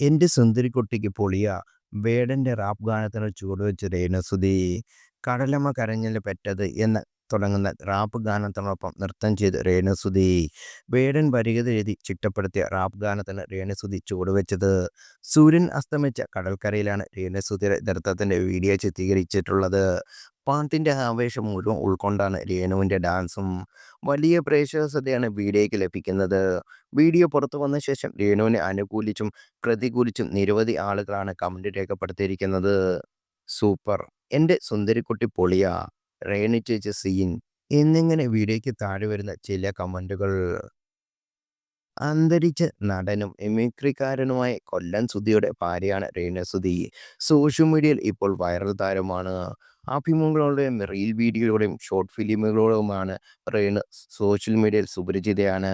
എന്റെ സുന്ദരിക്കുട്ടിക്ക് പൊളിയ. വേടന്റെ റാപ്പ് ഗാനത്തിന് ചുവടുവെച്ച് രേണുസുതി. കടലമ്മ കരഞ്ഞിൽ പെറ്റത് എന്ന് തുടങ്ങുന്ന റാപ്പ് ഗാനത്തിനൊപ്പം നൃത്തം ചെയ്ത് രേണുസുതി. വേടൻ വരികത എഴുതി ചിട്ടപ്പെടുത്തിയ റാപ്പ് ഗാനത്തിന് രേണുസുതി ചുവടുവെച്ചത്. സൂര്യൻ അസ്തമിച്ച കടൽക്കരയിലാണ് രേണുസുതിയുടെ നൃത്തത്തിന്റെ വീഡിയോ ചിത്രീകരിച്ചിട്ടുള്ളത്. പാട്ടിന്റെ ആവേശം മുഴുവൻ ഉൾക്കൊണ്ടാണ് രേണുവിന്റെ ഡാൻസും. വലിയ പ്രേക്ഷക ശ്രദ്ധയാണ് വീഡിയോയ്ക്ക് ലഭിക്കുന്നത്. വീഡിയോ പുറത്തു വന്ന ശേഷം രേണുവിനെ അനുകൂലിച്ചും പ്രതികൂലിച്ചും നിരവധി ആളുകളാണ് കമന്റ് രേഖപ്പെടുത്തിയിരിക്കുന്നത്. സൂപ്പർ! എന്റെ സുന്ദരിക്കുട്ടി പൊളിയ റേണു ചേച്ചി സീൻ എന്നിങ്ങനെ വീഡിയോയ്ക്ക് താഴെ വരുന്ന ചില കമന്റുകൾ. അന്തരിച്ച നടനും മിമിക്രിക്കാരനുമായ കൊല്ലൻ സുധിയുടെ ഭാര്യയാണ് രേണുസുതി. സോഷ്യൽ മീഡിയയിൽ ഇപ്പോൾ വൈറൽ താരമാണ്. അഭിമുഖങ്ങളുടെയും റീൽ വീഡിയോകളുടെയും ഷോർട്ട് ഫിലിമുകളുമാണ് റേണു സോഷ്യൽ മീഡിയയിൽ സുപരിചിതയാണ്.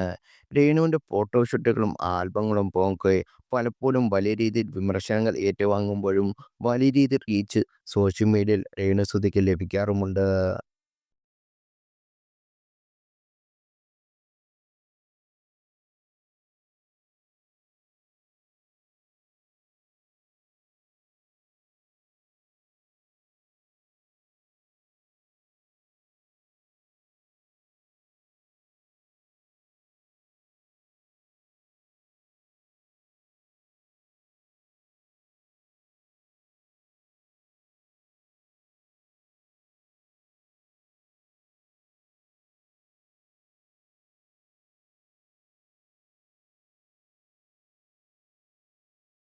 രേണുവിന്റെ ഫോട്ടോഷൂട്ടുകളും ആൽബങ്ങളും പോകെ പലപ്പോഴും വലിയ രീതിയിൽ വിമർശനങ്ങൾ ഏറ്റുവാങ്ങുമ്പോഴും വലിയ രീതിയിൽ റീച്ച് സോഷ്യൽ മീഡിയയിൽ രേണുസുതിക്ക് ലഭിക്കാറുമുണ്ട്.